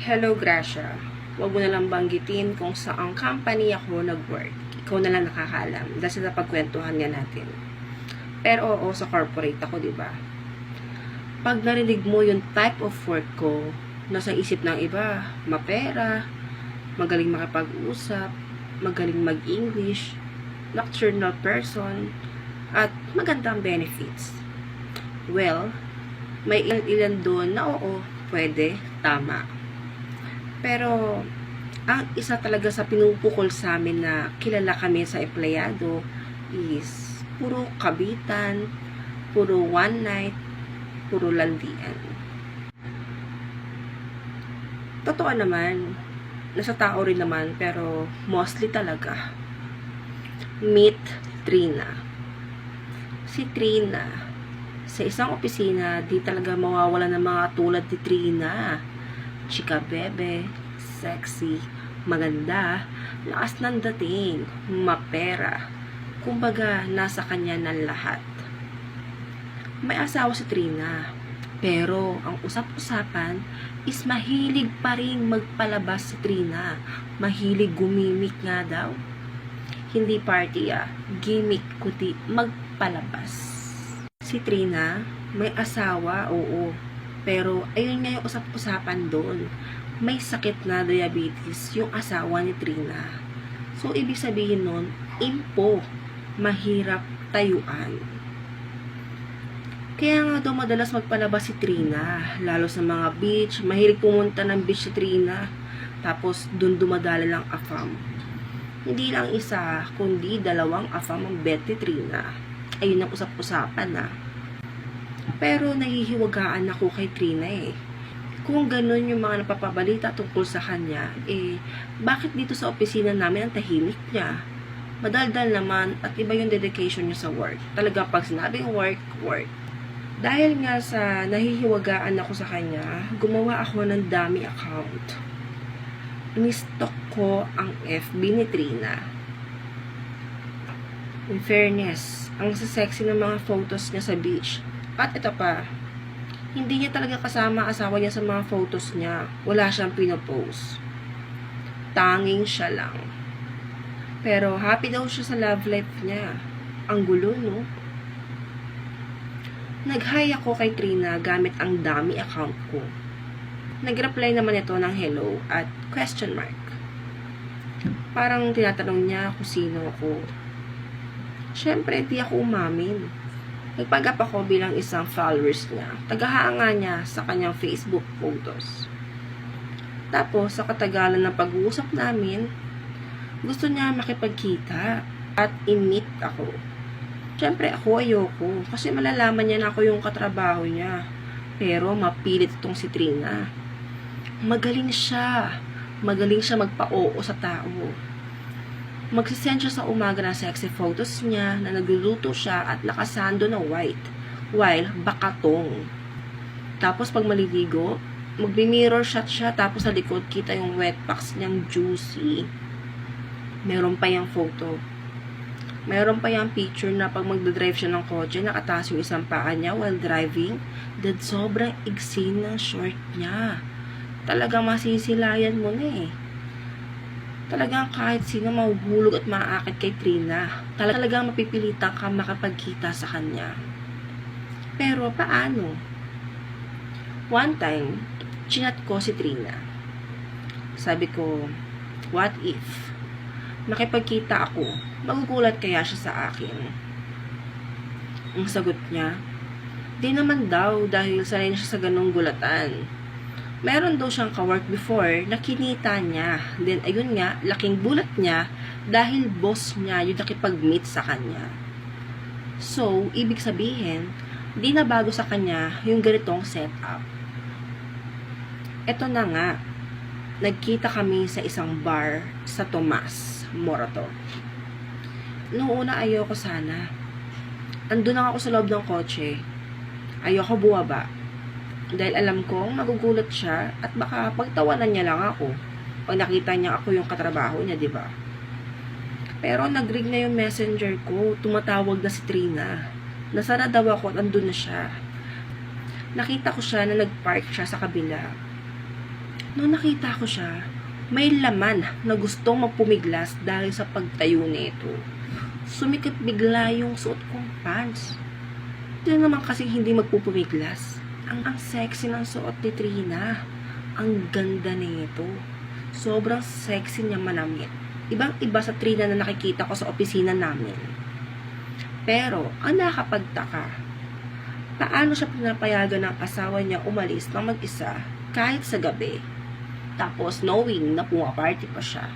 Hello, Gracia. Huwag mo na lang banggitin kung saang company ako nag-work. Ikaw na lang nakakaalam dahil sa napagkwentuhan nga natin. Pero oo, sa corporate ako, di ba? Pag narinig mo yung type of work ko, nasa isip ng iba, mapera, magaling makipag-usap, magaling mag-English, nocturnal person, at magandang benefits. Well, may ilan-ilan doon na oo, pwede, tama. Pero, ang isa talaga sa pinupukol sa amin na kilala kami sa empleyado is puro kabitan, puro one night, puro landian. Totoo naman, nasa tao rin naman, pero mostly talaga. Meet Trina. Si Trina, sa isang opisina, di talaga mawawala ng mga tulad ni Trina. Chika bebe, sexy, maganda, lakas ng dating, mapera. Kumbaga, nasa kanya ng lahat. May asawa si Trina. Pero, ang usap-usapan is mahilig pa rin magpalabas si Trina. Mahilig gumimik nga daw. Hindi party ah, gimmick kundi magpalabas. Si Trina, may asawa, oo. Pero, ayun nga yung usap-usapan doon. May sakit na diabetes yung asawa ni Trina. So, ibig sabihin nun, impo, mahirap tayuan. Kaya nga daw madalas magpalabas si Trina, lalo sa mga beach, mahilig pumunta ng beach si Trina, tapos dun dumadala lang afam. Hindi lang isa, kundi dalawang afam ang bet ni Trina. Ayun ang usap-usapan na. Pero nahihiwagaan ako kay Trina eh. Kung ganun yung mga napapabalita tungkol sa kanya, eh, bakit dito sa opisina namin ang tahimik niya? Madaldal naman at iba yung dedication niya sa work. Talaga pag sinabing work, work. Dahil nga sa nahihiwagaan ako sa kanya, gumawa ako ng dummy account. Nistok ko ang FB ni Trina. In fairness, ang sexy ng mga photos niya sa beach. At ito pa, hindi niya talaga kasama asawa niya sa mga photos niya. Wala siyang pinopost. Tanging siya lang. Pero happy daw siya sa love life niya. Ang gulo, no? Nag-hi ako kay Trina gamit ang dummy account ko. Nag-reply naman ito ng hello at question mark. Parang tinatanong niya kung sino ako. Siyempre, di ako umamin. Nagpagap ako bilang isang followers niya. Tagahanga niya sa kanyang Facebook photos. Tapos, sa katagalan ng pag-uusap namin, gusto niya makipagkita at i-meet ako. Siyempre, ako ayoko. Kasi malalaman niya na ako yung katrabaho niya. Pero, mapilit itong si Trina. Magaling siya. Magaling siya magpa-oo sa tao. Magsisend siya sa umaga ng sexy photos niya na nagluluto siya at nakasando na white. While, bakatong. Tapos, pag maliligo, magbi-mirror shot siya tapos sa likod kita yung wet packs niyang juicy. Meron pa yung photo. Meron pa yung picture na pag magdadrive siya ng kotse, nakataas yung isang paa niya while driving, dad sobrang igsi ng short niya. Talagang masisilayan mo na eh. Talagang kahit sino mahuhulog at maaakit kay Trina. Talagang mapipilitan ka makapagkita sa kanya. Pero paano? One time, chinat ko si Trina. Sabi ko, what if makipagkita ako, magugulat kaya siya sa akin? Ang sagot niya, di naman daw dahil sanay na siya sa ganong gulatan. Meron daw siyang kawork before na kinita niya. Then, ayun nga, laking bulat niya dahil boss niya yung nakipag-meet sa kanya. So, ibig sabihin, di na bago sa kanya yung ganitong setup. Ito na nga, nagkita kami sa isang bar sa Tomas, Morato. Noong una ayoko sana. Andun lang ako sa loob ng kotse. Ayoko buwaba. Dahil alam kong magugulat siya at baka pagtawanan niya lang ako. Pag nakita niya ako yung katrabaho niya, di ba? Pero nag-ring na yung messenger ko. Tumatawag na si Trina. Nasara daw ako at andun na siya. Nakita ko siya na nag-park siya sa kabila. Nung nakita ko siya, may laman na gustong magpumiglas dahil sa pagtayo nito. Sumikip bigla yung suot kong pants. Sino naman kasi hindi magpupumiglas? Ang, ang sexy ng suot ni Trina. Ang ganda nito. Sobrang sexy niya manamit. Ibang iba sa Trina na nakikita ko sa opisina namin. Pero, ang nakakapagtaka, paano siya pinapayagan ng asawa niya umalis ng mag-isa kahit sa gabi? Tapos knowing na pumaparty pa siya.